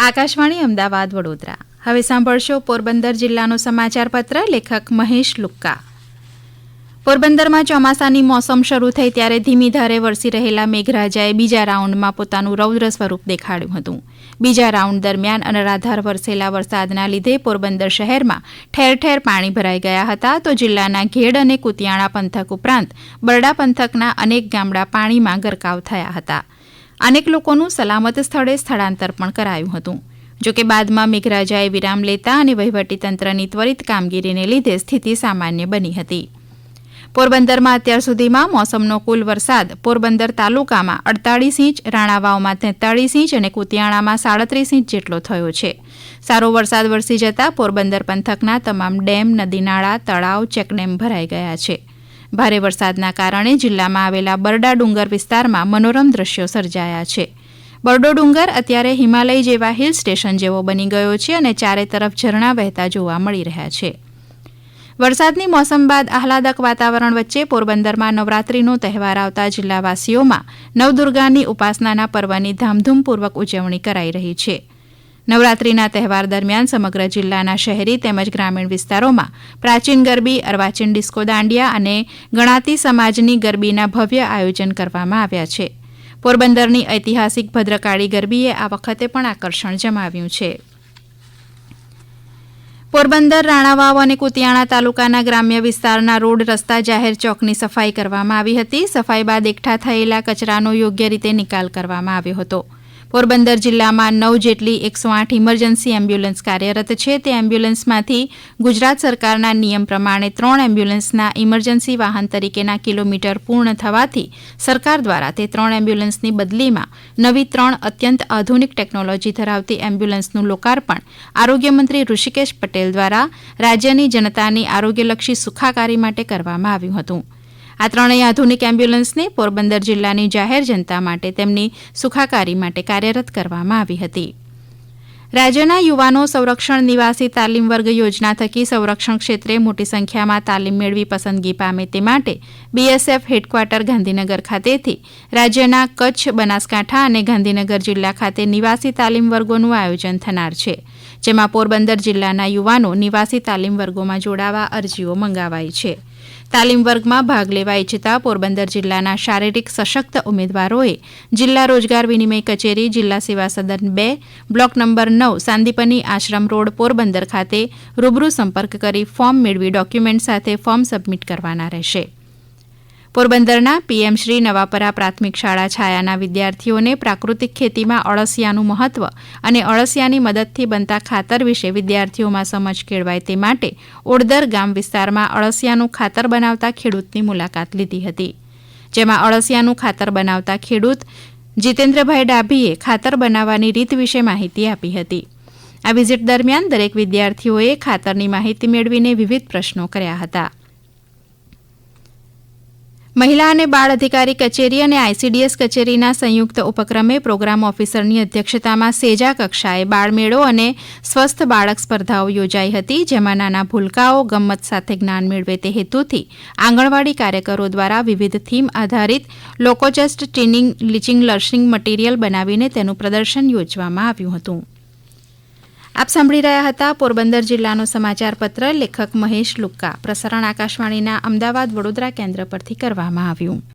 આકાશવાણી અમદાવાદ, વડોદરા. હવે સાંભળશો પોરબંદર જિલ્લાનું સમાચાર પત્ર, લેખક મહેશ લુક્કા. પોરબંદરમાં ચોમાસાની મોસમ શરૂ થઈ ત્યારે ધીમી ધારે વરસી રહેલા મેઘરાજાએ બીજા રાઉન્ડમાં પોતાનું રૌદ્ર સ્વરૂપ દેખાડ્યું હતું. બીજા રાઉન્ડ દરમિયાન અનરાધાર વરસેલા વરસાદના લીધે પોરબંદર શહેરમાં ઠેર ઠેર પાણી ભરાઈ ગયા હતા તો જિલ્લાના ઘેડ અને કુતિયાણા પંથક ઉપરાંત બરડા પંથકના અનેક ગામડા પાણીમાં ગરકાવ થયા હતા. અનેક લોકોનું સલામત સ્થળે સ્થળાંતર પણ કરાયું હતું. જોકે બાદમાં મેઘરાજાએ વિરામ લેતા અને વહીવટીતંત્રની ત્વરિત કામગીરીને લીધે સ્થિતિ સામાન્ય બની હતી. પોરબંદરમાં અત્યાર સુધીમાં મોસમનો કુલ વરસાદ પોરબંદર તાલુકામાં અડતાળીસ ઇંચ, રાણાવાવમાં તેતાળીસ ઇંચ અને કુતિયાણામાં સાડત્રીસ ઇંચ જેટલો થયો છે. સારો વરસાદ વરસી જતા પોરબંદર પંથકના તમામ ડેમ નદીનાળા તળાવ ચેકડેમ ભરાઈ ગયા છે. ભારે વરસાદના કારણે જિલ્લામાં આવેલા બરડા ડુંગર વિસ્તારમાં મનોરમ દ્રશ્યો સર્જાયા છે. બરડો ડુંગર અત્યારે હિમાલય જેવા હિલ સ્ટેશન જેવો બની ગયો છે અને ચારે તરફ ઝરણા વહેતા જોવા મળી રહ્યા છે. વરસાદની મોસમ બાદ આહલાદક વાતાવરણ વચ્ચે પોરબંદરમાં નવરાત્રીનો તહેવાર આવતા જિલ્લાવાસીઓમાં નવદુર્ગાની ઉપાસનાના પર્વની ધામધૂમપૂર્વક ઉજવણી કરાઈ રહી છે. નવરાત્રીના તહેવાર દરમિયાન સમગ્ર જિલ્લાના શહેરી તેમજ ગ્રામીણ વિસ્તારોમાં પ્રાચીન ગરબી, અર્વાચીન ડિસ્કો દાંડિયા અને ગણાતી સમાજની ગરબીના ભવ્ય આયોજન કરવામાં આવ્યા છે. પોરબંદરની ઐતિહાસિક ભદ્રકાળી ગરબીએ આ વખતે પણ આકર્ષણ જમાવ્યું છે. પોરબંદર, રાણાવાવ અને કુતિયાણા તાલુકાના ગ્રામ્ય વિસ્તારના રોડ રસ્તા જાહેર ચોકની સફાઈ કરવામાં આવી હતી. સફાઈ બાદ એકઠા થયેલા કચરાનો યોગ્ય રીતે નિકાલ કરવામાં આવ્યો હતો. પોરબંદર જિલ્લામાં નવ જેટલી એકસો આઠ ઇમરજન્સી એમ્બ્યુલન્સ કાર્યરત છે. તે એમ્બ્યુલન્સમાંથી ગુજરાત સરકારના નિયમ પ્રમાણે ત્રણ એમ્બ્યુલન્સના ઇમરજન્સી વાહન તરીકેના કિલોમીટર પૂર્ણ થવાથી સરકાર દ્વારા તે ત્રણ એમ્બ્યુલન્સની બદલીમાં નવી ત્રણ અત્યંત આધુનિક ટેકનોલોજી ધરાવતી એમ્બ્યુલન્સનું લોકાર્પણ આરોગ્યમંત્રી ઋષિકેશ પટેલ દ્વારા રાજ્યની જનતાની આરોગ્યલક્ષી સુખાકારી માટે કરવામાં આવ્યું હતું. આ ત્રણેય આધુનિક એમ્બ્યુલન્સને પોરબંદર જિલ્લાની જાહેર જનતા માટે તેમની સુખાકારી માટે કાર્યરત કરવામાં આવી હતી. રાજ્યના યુવાનો સંરક્ષણ નિવાસી તાલીમ વર્ગ યોજના થકી સંરક્ષણ ક્ષેત્રે મોટી સંખ્યામાં તાલીમ મેળવી પસંદગી પામે તે માટે બીએસએફ હેડક્વાર્ટર ગાંધીનગર ખાતેથી રાજ્યના કચ્છ, બનાસકાંઠા અને ગાંધીનગર જિલ્લા ખાતે નિવાસી તાલીમ વર્ગોનું આયોજન થનાર છે, જેમાં પોરબંદર જિલ્લાના યુવાનો નિવાસી તાલીમ વર્ગોમાં જોડાવા અરજીઓ મંગાવાઈ છે. તાલીમ વર્ગમાં ભાગ લેવા ઇચ્છતા પોરબંદર જિલ્લાના શારીરિક સશક્ત ઉમેદવારોએ જિલ્લા રોજગાર વિનિમય કચેરી, જિલ્લા સેવા સદન બે, બ્લોક નંબર નવ, સાંદીપની આશ્રમ રોડ, પોરબંદર ખાતે રૂબરૂ સંપર્ક કરી ફોર્મ મેળવી ડોક્યુમેન્ટ સાથે ફોર્મ સબમિટ કરવાના રહેશે. પોરબંદરના પીએમ શ્રી નવાપરા પ્રાથમિક શાળા છાયાના વિદ્યાર્થીઓને પ્રાકૃતિક ખેતીમાં અળસિયાનું મહત્વ અને અળસિયાની મદદથી બનતા ખાતર વિશે વિદ્યાર્થીઓમાં સમજ કેળવાય તે માટે ઓડદર ગામ વિસ્તારમાં અળસિયાનું ખાતર બનાવતા ખેડૂતની મુલાકાત લીધી હતી. જેમાં અળસિયાનું ખાતર બનાવતા ખેડૂત જીતેન્દ્રભાઈ ડાભીએ ખાતર બનાવવાની રીત વિશે માહિતી આપી હતી. આ વિઝિટ દરમિયાન દરેક વિદ્યાર્થીઓએ ખાતરની માહિતી મેળવીને વિવિધ પ્રશ્નો કર્યા હતા. મહિલા અને બાળ અધિકારી કચેરી અને આઈસીડીએસ કચેરીના સંયુક્ત ઉપક્રમે પ્રોગ્રામ ઓફિસરની અધ્યક્ષતામાં સેજા કક્ષાએ બાળમેળો અને સ્વસ્થ બાળક સ્પર્ધાઓ યોજાઈ હતી, જેમાં નાના ભૂલકાઓ, ગમ્મત સાથે જ્ઞાન મેળવે તે હેતુથી આંગણવાડી કાર્યકરો દ્વારા વિવિધ થીમ આધારિત લોકોજસ્ટ ટીનિંગ લીચિંગ, લર્નિંગ મટીરીયલ બનાવીને તેનું પ્રદર્શન યોજવામાં આવ્યું હતું. આપ સાંભળી રહ્યા હતા પોરબંદર જિલ્લાનો સમાચાર પત્ર લેખક મહેશ લુક્કા. પ્રસારણ આકાશવાણીના અમદાવાદ વડોદરા કેન્દ્ર પરથી કરવામાં આવ્યું.